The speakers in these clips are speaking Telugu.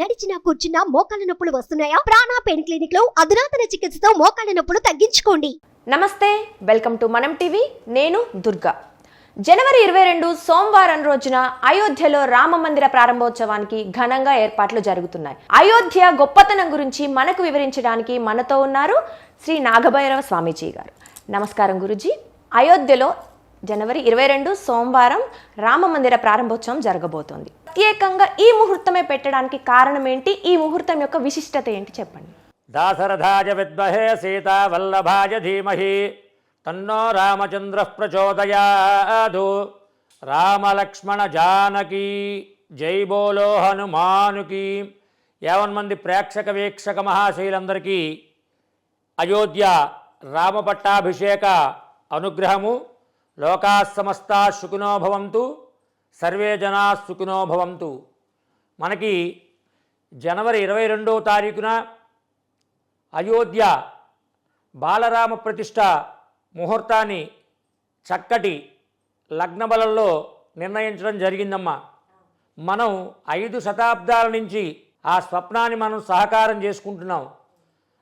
నడిచినా కూర్చున్నా మోకాళ్ళ నొప్పులు వస్తున్నాయా? ప్రాణా పెయిన్ క్లినిక్లో అధునాతన చికిత్సతో మోకాళ్ళ నొప్పులు తగ్గించుకోండి. నమస్తే వెల్కమ్ టు మనం టీవీ. నేను దుర్గా. జనవరి ఇరవై రెండు సోమవారం రోజున అయోధ్యలో రామ మందిర ప్రారంభోత్సవానికి ఘనంగా ఏర్పాట్లు జరుగుతున్నాయి. అయోధ్య గొప్పతనం గురించి మనకు వివరించడానికి మనతో ఉన్నారు శ్రీ నాగభైరవ స్వామీజీ గారు. నమస్కారం గురుజీ. అయోధ్యలో జనవరి ఇరవై రెండు సోమవారం రామ మందిర ప్రారంభోత్సవం జరగబోతోంది. ప్రత్యేకంగా ఈ ముహూర్తమే పెట్టడానికి కారణం ఏంటి? ఈ ముహూర్తం యొక్క విశిష్టత ఏంటి చెప్పండి. దాసరథాయ విద్మహే సీతావల్లభాయ ధీమహి తన్నో రామచంద్ర ప్రచోదయాదు. రామలక్ష్మణ జానకి జై బోలో హనుమానుకి. యావన్ మంది ప్రేక్షక వీక్షక మహాశైలందరికీ అయోధ్య రామపట్టాభిషేక అనుగ్రహము. లోకా సమస్తా సుఖినో భవంతు. సర్వే జనా సుఖినో భవంతు. మనకి జనవరి ఇరవై రెండవ తారీఖున అయోధ్య బాలరామ ప్రతిష్ట ముహూర్తాన్ని చక్కటి లగ్నబలంలో నిర్ణయించడం జరిగిందమ్మా. మనం ఐదు శతాబ్దాల నుంచి ఆ స్వప్నాన్ని మనం సహకారం చేసుకుంటున్నాం.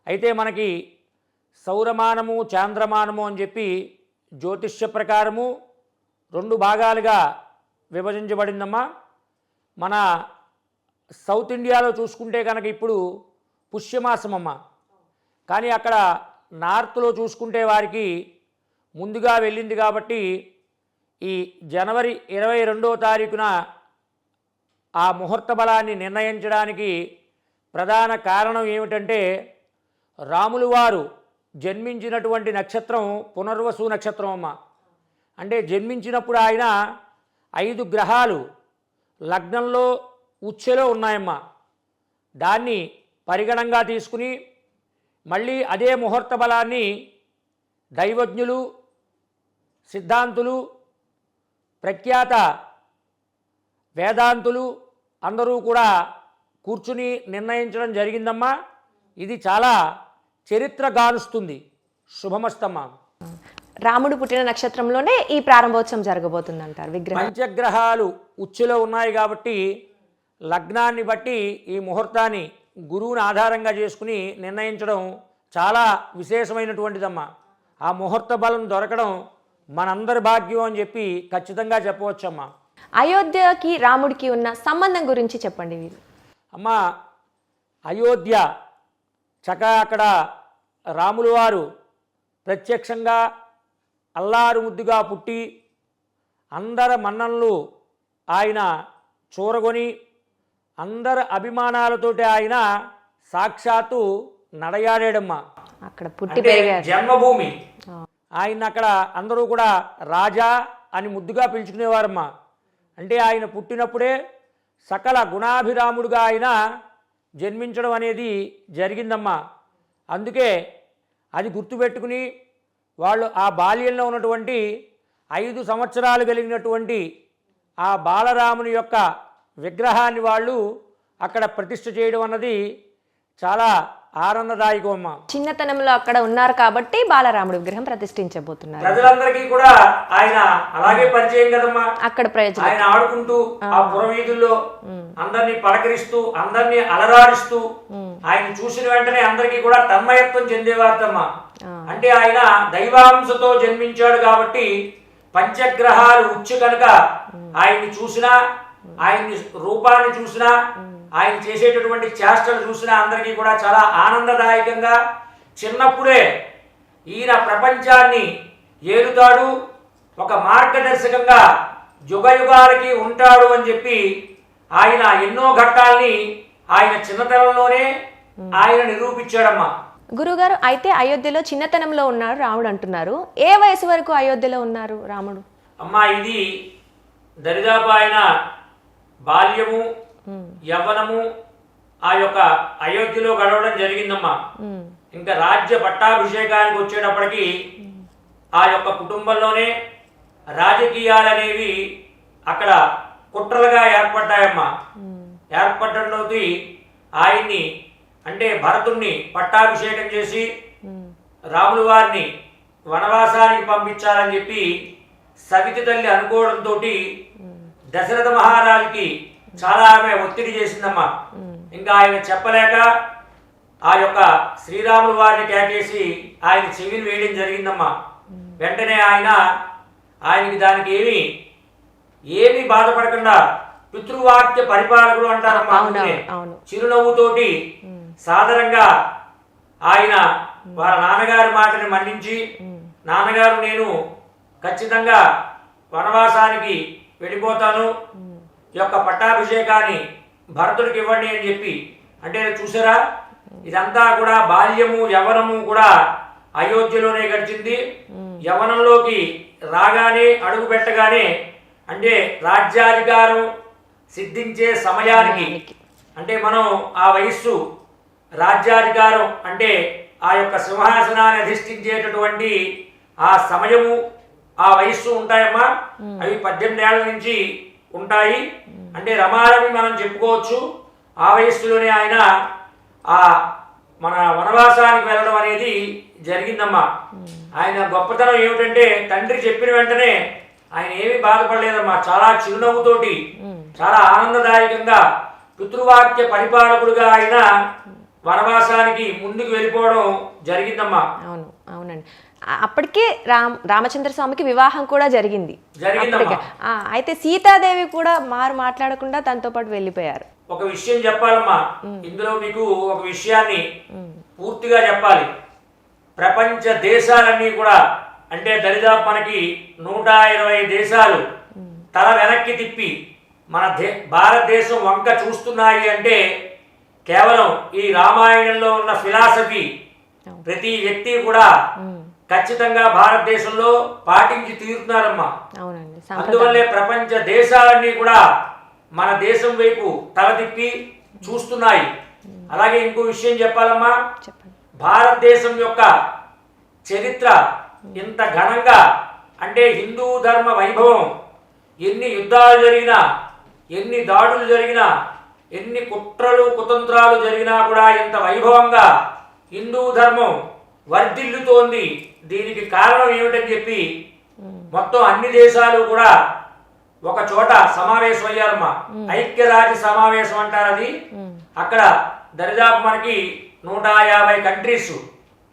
అయితే మనకి సౌరమానము చాంద్రమానము అని చెప్పి జ్యోతిష్య ప్రకారము రెండు భాగాలుగా విభజించబడిందమ్మా. మన సౌత్ ఇండియాలో చూసుకుంటే కనుక ఇప్పుడు పుష్యమాసమమ్మ. కానీ అక్కడ నార్త్లో చూసుకుంటే వారికి ముందుగా వెళ్ళింది కాబట్టి ఈ జనవరి ఇరవై రెండో తారీఖున ఆ ముహూర్త బలాన్ని నిర్ణయించడానికి ప్రధాన కారణం ఏమిటంటే రాములు వారు జన్మించినటువంటి నక్షత్రం పునర్వసు నక్షత్రం అమ్మ. అంటే జన్మించినప్పుడు ఆయన ఐదు గ్రహాలు లగ్నంలో ఉచ్చెలో ఉన్నాయమ్మా. దాన్ని పరిగణంగా తీసుకుని మళ్ళీ అదే ముహూర్త బలాన్ని దైవజ్ఞులు సిద్ధాంతులు ప్రఖ్యాత వేదాంతులు అందరూ కూడా కూర్చుని నిర్ణయించడం జరిగిందమ్మా. ఇది చాలా చరిత్ర గానుస్తుంది శుభమస్తమ్మా. రాముడు పుట్టిన నక్షత్రంలోనే ఈ ప్రారంభోత్సవం జరగబోతుంది అంటారు విగ్రహం. పంచగ్రహాలు ఉచ్చులో ఉన్నాయి కాబట్టి లగ్నాన్ని బట్టి ఈ ముహూర్తాన్ని గురువుని ఆధారంగా చేసుకుని నిర్ణయించడం చాలా విశేషమైనటువంటిదమ్మా. ఆ ముహూర్త బలం దొరకడం మనందరి భాగ్యం అని చెప్పి ఖచ్చితంగా చెప్పవచ్చమ్మా. అయోధ్యకి రాముడికి ఉన్న సంబంధం గురించి చెప్పండి మీరు అమ్మ అయోధ్య చక అక్కడ రాములు వారు ప్రత్యక్షంగా అల్లారు ముద్దుగా పుట్టి అందరి మన్ననలు ఆయన చూరగొని అందరి అభిమానాలతోటి ఆయన సాక్షాత్తు నడయాడాడమ్మా. అక్కడ పుట్టి జన్మభూమి. ఆయన అక్కడ అందరూ కూడా రాజా అని ముద్దుగా పిలుచుకునేవారమ్మా. అంటే ఆయన పుట్టినప్పుడే సకల గుణాభిరాముడుగా ఆయన జన్మించడం అనేది జరిగిందమ్మా. అందుకే అది గుర్తుపెట్టుకుని వాళ్ళు ఆ బాల్యంలో ఉన్నటువంటి ఐదు సంవత్సరాలు కలిగినటువంటి ఆ బాలరాముని యొక్క విగ్రహాన్ని వాళ్ళు అక్కడ ప్రతిష్ఠ చేయడం అన్నది చాలా ఆనందదాయకం అమ్మా చిన్నతనంలో అక్కడ ఉన్నారు కాబట్టి బాలరాముడి విగ్రహం ప్రతిష్ఠించబోతున్నారు. ప్రజలందరికీ కూడా ఆయన అలాగే పరిచయం కదమ్మా. అక్కడ ప్రయోజనం. ఆయన ఆడుకుంటూ ఆ. పురవీధుల్లో అందరినీ పలకరిస్తూ అందరినీ అలరాడిస్తూ ఆయన చూసిన వెంటనే అందరికీ కూడా తన్మయత్వం చెందేవారమ్మా అంటే ఆయన దైవాంశతో జన్మించాడు కాబట్టి పంచగ్రహాలు ఉచ్చు కనుక ఆయన్ని చూసినా ఆయన్ని రూపాన్ని చూసినా ఆయన చేసేటటువంటి చేష్టలు చూసినా అందరికీ కూడా చాలా ఆనందదాయకంగా చిన్నప్పుడే ఈయన ప్రపంచాన్ని ఏలుతాడు ఒక మార్గదర్శకంగా యుగయుగాలకి ఉంటాడు అని చెప్పి ఆయన ఎన్నో ఘట్టాల్ని ఆయన చిన్నతనంలోనే ఆయన నిరూపించాడమ్మా. గురుగారు అయితే అయోధ్యలో చిన్నతనంలో ఉన్నారు రాముడు అంటున్నారు. ఏ వయసు వరకు అయోధ్యలో ఉన్నారు రాముడు? అమ్మా ఇది దరిదాపు ఆయన బాల్యము యవ్వనము ఆ యొక్క అయోధ్యలో గడవడం జరిగిందమ్మా. ఇంకా రాజ్య పట్టాభిషేకానికి వచ్చేటప్పటికి ఆ యొక్క కుటుంబంలోనే రాజకీయాలనేవి అక్కడ కుట్రలుగా ఏర్పడ్డాయమ్మా. ఏర్పడడంలోకి ఆయన్ని అంటే భరతుణ్ణి పట్టాభిషేకం చేసి రాములు వారిని వనవాసానికి పంపించాలని చెప్పి సవితి తల్లి అనుకోవడంతో దశరథ మహారాజుకి చాలా ఆమె ఒత్తిడి చేసిందమ్మా. ఇంకా ఆయన చెప్పలేక ఆ యొక్క శ్రీరాములు వారిని కేకేసి ఆయన చెవిని వేయడం జరిగిందమ్మా. వెంటనే ఆయన ఆయనకి దానికి ఏమి ఏమి బాధపడకుండా పితృవాక్య పరిపాలకులు అంటారమ్మా. చిరునవ్వుతోటి సాదరంగా ఆయన వాళ్ళ నాన్నగారి మాటని మన్నించి నాన్నగారు నేను ఖచ్చితంగా వనవాసానికి వెళ్ళిపోతాను. ఈ యొక్క పట్టాభిషేకాన్ని భరతుడికి ఇవ్వండి అని చెప్పి. అంటే చూసారా? ఇదంతా కూడా బాల్యము యవనము కూడా అయోధ్యలోనే గడిచింది. యవనంలోకి రాగానే అడుగు పెట్టగానే అంటే రాజ్యాధికారం సిద్ధించే సమయానికి. అంటే మనం ఆ వయస్సు రాజ్యాధికారం అంటే ఆ యొక్క సింహాసనాన్ని అధిష్ఠించేటటువంటి ఆ సమయము ఆ వయస్సు ఉంటాయమ్మా? అవి పద్దెనిమిది ఏళ్ళ నుంచి ఉంటాయి. అంటే రమారమి మనం చెప్పుకోవచ్చు. ఆ వయస్సులోనే ఆయన ఆ మన వనవాసానికి వెళ్ళడం అనేది జరిగిందమ్మా. ఆయన గొప్పతనం ఏమిటంటే తండ్రి చెప్పిన వెంటనే ఆయన ఏమీ బాధపడలేదమ్మా. చాలా చిరునవ్వుతోటి చాలా ఆనందదాయకంగా పితృవాక్య పరిపాలకుడుగా ఆయన వనవాసానికి ముందుకు వెళ్ళిపోవడం జరిగిందమ్మా. అవును అవునండి. అప్పటికే రామ్ రామచంద్ర స్వామికి వివాహం కూడా జరిగింది. అయితే సీతాదేవి కూడా మారు మాట్లాడకుండా తనతో పాటు వెళ్ళిపోయారు. ఒక విషయం చెప్పాలమ్మా. ఇందులో మీకు ఒక విషయాన్ని పూర్తిగా చెప్పాలి. ప్రపంచ దేశాలన్నీ కూడా అంటే దరిదాపు మనకి నూట ఇరవై దేశాలు తల వెనక్కి తిప్పి మన దే భారతదేశం వంక చూస్తున్నాయి అంటే కేవలం ఈ రామాయణంలో ఉన్న ఫిలాసఫీ ప్రతి వ్యక్తి కూడా ఖచ్చితంగా భారతదేశంలో పాటించి తీరుతున్నారమ్మా. అందువల్లే ప్రపంచ దేశాలన్నీ కూడా మన దేశం వైపు తల తిప్పి చూస్తున్నాయి. అలాగే ఇంకో విషయం చెప్పాలమ్మా. భారతదేశం యొక్క చరిత్ర ఇంత ఘనంగా అంటే హిందూ ధర్మ వైభవం ఎన్ని యుద్ధాలు జరిగినా ఎన్ని దాడులు జరిగినా ఎన్ని కుట్రలు కుతంత్రాలు జరిగినా కూడా ఇంత వైభవంగా హిందూ ధర్మం వర్ధిల్లుతోంది. దీనికి కారణం ఏమిటని చెప్పి మొత్తం అన్ని దేశాలు కూడా ఒక చోట సమావేశం అయ్యారమ్మా ఐక్యరాజ్య సమావేశం అంటారు అది. అక్కడ దరిదాపు మనకి నూట యాభై కంట్రీస్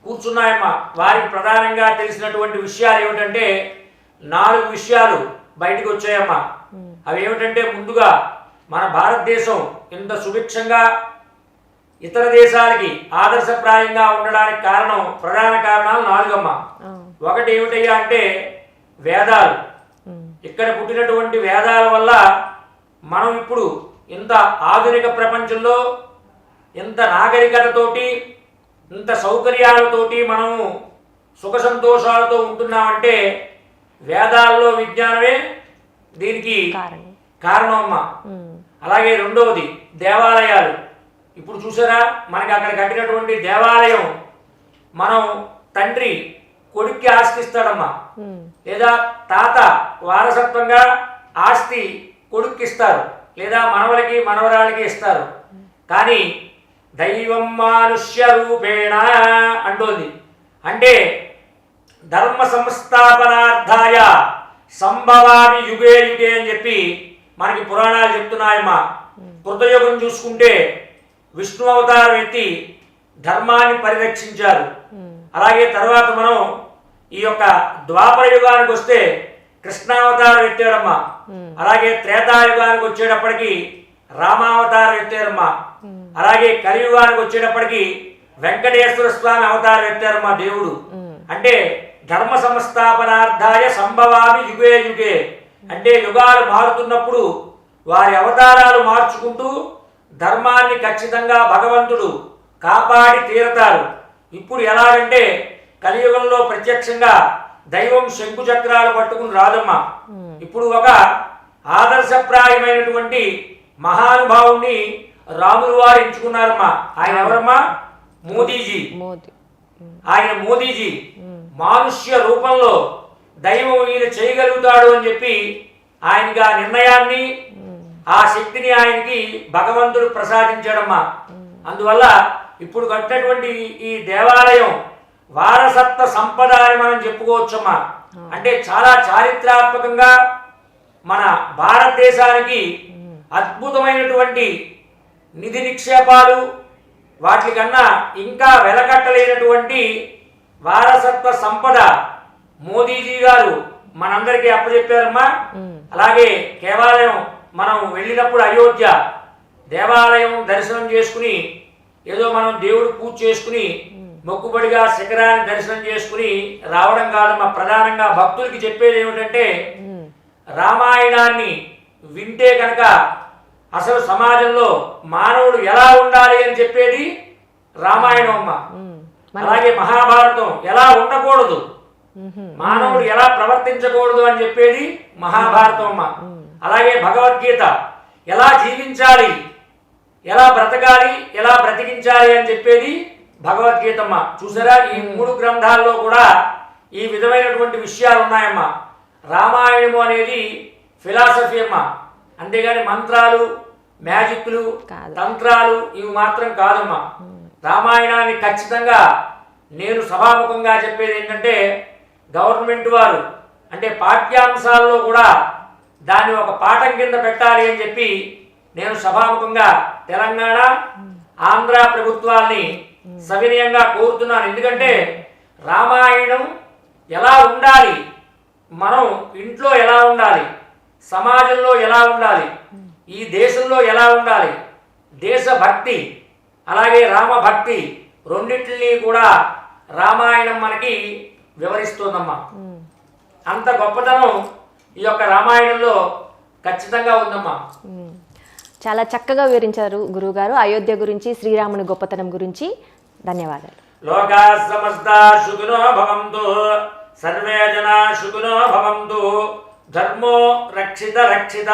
కూర్చున్నాయమ్మా. వారికి ప్రధానంగా తెలిసినటువంటి విషయాలు ఏమిటంటే నాలుగు విషయాలు బయటకు వచ్చాయమ్మా. అవి ఏమిటంటే ముందుగా మన భారతదేశం ఇంత సుభిక్షంగా ఇతర దేశాలకి ఆదర్శప్రాయంగా ఉండడానికి కారణం ప్రధాన కారణాలు నాలుగమ్మా. ఒకటి ఏమిటయ్యా అంటే వేదాలు. ఇక్కడ పుట్టినటువంటి వేదాల వల్ల మనం ఇప్పుడు ఇంత ఆధునిక ప్రపంచంలో ఇంత నాగరికతతోటి ఇంత సౌకర్యాలతోటి మనము సుఖ సంతోషాలతో ఉంటున్నామంటే వేదాల్లో విజ్ఞానమే దీనికి కారణం. అమ్మా. అలాగే రెండవది దేవాలయాలు. ఇప్పుడు చూసారా మనకి అక్కడ కట్టినటువంటి దేవాలయం మనం తండ్రి కొడుక్కి ఆస్తిస్తాడమ్మా. లేదా తాత వారసత్వంగా ఆస్తి కొడుక్కిస్తారు లేదా మనవలకి మనవరాలకి ఇస్తారు. కానీ దైవం మానుష్య రూపేణ అంటోంది. అంటే ధర్మ సంస్థాపనార్థాయ సంభవామి యుగే యుగే అని చెప్పి మనకి పురాణాలు చెప్తున్నాయమ్మా. కృతయుగం చూసుకుంటే విష్ణు అవతారం ఎత్తి ధర్మాన్ని పరిరక్షించారు. అలాగే తర్వాత మనం ఈ యొక్క ద్వాపర యుగానికి వస్తే కృష్ణావతారం ఎత్తారమ్మా. అలాగే త్రేతాయుగానికి వచ్చేటప్పటికి రామావతారం ఎత్తారమ్మా. అలాగే కలియుగానికి వచ్చేటప్పటికి వెంకటేశ్వర స్వామి అవతారం ఎత్తారమ్మా దేవుడు. అంటే ధర్మ సంస్థాపనార్థాయ సంభవామి యుగే యుగే. అంటే యుగాలు మారుతున్నప్పుడు వారి అవతారాలు మార్చుకుంటూ ధర్మాన్ని ఖచ్చితంగా భగవంతుడు కాపాడి తీరతారు. ఇప్పుడు ఎలాగంటే కలియుగంలో ప్రత్యక్షంగా దైవం శంకు చక్రాలు పట్టుకుని రాదమ్మా. ఇప్పుడు ఒక ఆదర్శప్రాయమైనటువంటి మహానుభావుణ్ణి రాములు వారు ఎంచుకున్నారమ్మా. ఆయన ఎవరమ్మా? మోదీజీ. మోదీ. ఆయన మోదీజీ. మానుష్య రూపంలో దైవం ఈయన చేయగలుగుతాడు అని చెప్పి ఆయనకి ఆ నిర్ణయాన్ని ఆ శక్తిని ఆయనకి భగవంతుడు ప్రసాదించాడమ్మా. అందువల్ల ఇప్పుడు కట్టినటువంటి ఈ దేవాలయం వారసత్వ సంపద అని మనం చెప్పుకోవచ్చమ్మా. అంటే చాలా చారిత్రాత్మకంగా మన భారతదేశానికి అద్భుతమైనటువంటి నిధి నిక్షేపాలు వాటికన్నా ఇంకా వెలకట్టలేనటువంటి వారసత్వ సంపద. మోదీజీ గారు మనందరికీ అప్పచెప్పారమ్మా. అలాగే కేవలం మనం వెళ్ళినప్పుడు అయోధ్య దేవాలయం దర్శనం చేసుకుని ఏదో మనం దేవుడు పూజ చేసుకుని మొక్కుబడిగా శిఖరాన్ని దర్శనం చేసుకుని రావడం కాదమ్మా. ప్రధానంగా భక్తులకి చెప్పేది ఏమిటంటే రామాయణాన్ని వింటే కనుక అసలు సమాజంలో మానవుడు ఎలా ఉండాలి అని చెప్పేది రామాయణం అమ్మ. అలాగే మహాభారతం ఎలా ఉండకూడదు? మానవుడు ఎలా ప్రవర్తించకూడదు అని చెప్పేది మహాభారతం అమ్మ. అలాగే భగవద్గీత ఎలా జీవించాలి? ఎలా బ్రతకాలి? ఎలా బ్రతికించాలి అని చెప్పేది భగవద్గీతమ్మ చూసారా? ఈ మూడు గ్రంథాల్లో కూడా ఈ విధమైనటువంటి విషయాలు ఉన్నాయమ్మా. రామాయణము అనేది ఫిలాసఫీ అమ్మ. అంతేగాని మంత్రాలు మ్యాజిక్లు. తంత్రాలు ఇవి మాత్రం కాదమ్మా. రామాయణాన్ని ఖచ్చితంగా నేను సభాముఖంగా చెప్పేది ఏంటంటే గవర్నమెంట్ వారు అంటే పాఠ్యాంశాల్లో కూడా దాన్ని ఒక పాఠం కింద పెట్టాలి అని చెప్పి నేను సభాముఖంగా తెలంగాణ ఆంధ్ర ప్రభుత్వాల్ని సవినయంగా కోరుతున్నాను. ఎందుకంటే రామాయణం ఎలా ఉండాలి మనం ఇంట్లో ఎలా ఉండాలి సమాజంలో ఎలా ఉండాలి ఈ దేశంలో ఎలా ఉండాలి దేశభక్తి అలాగే రామభక్తి రెండింటిని కూడా రామాయణం మనకి వివరిస్తుందమ్మా. అంత గొప్పతనం ఈ యొక్క రామాయణంలో ఖచ్చితంగా ఉందమ్మా. మ్మ్. చాలా చక్కగా వివరించారు గురువుగారు. అయోధ్య గురించి శ్రీరాముని గొప్పతనం గురించి ధన్యవాదాలు. లోకా సమస్త సుఖినో భవంతు సర్వే జనా సుఖినో భవంతు ధర్మో రక్షిత రక్షిత.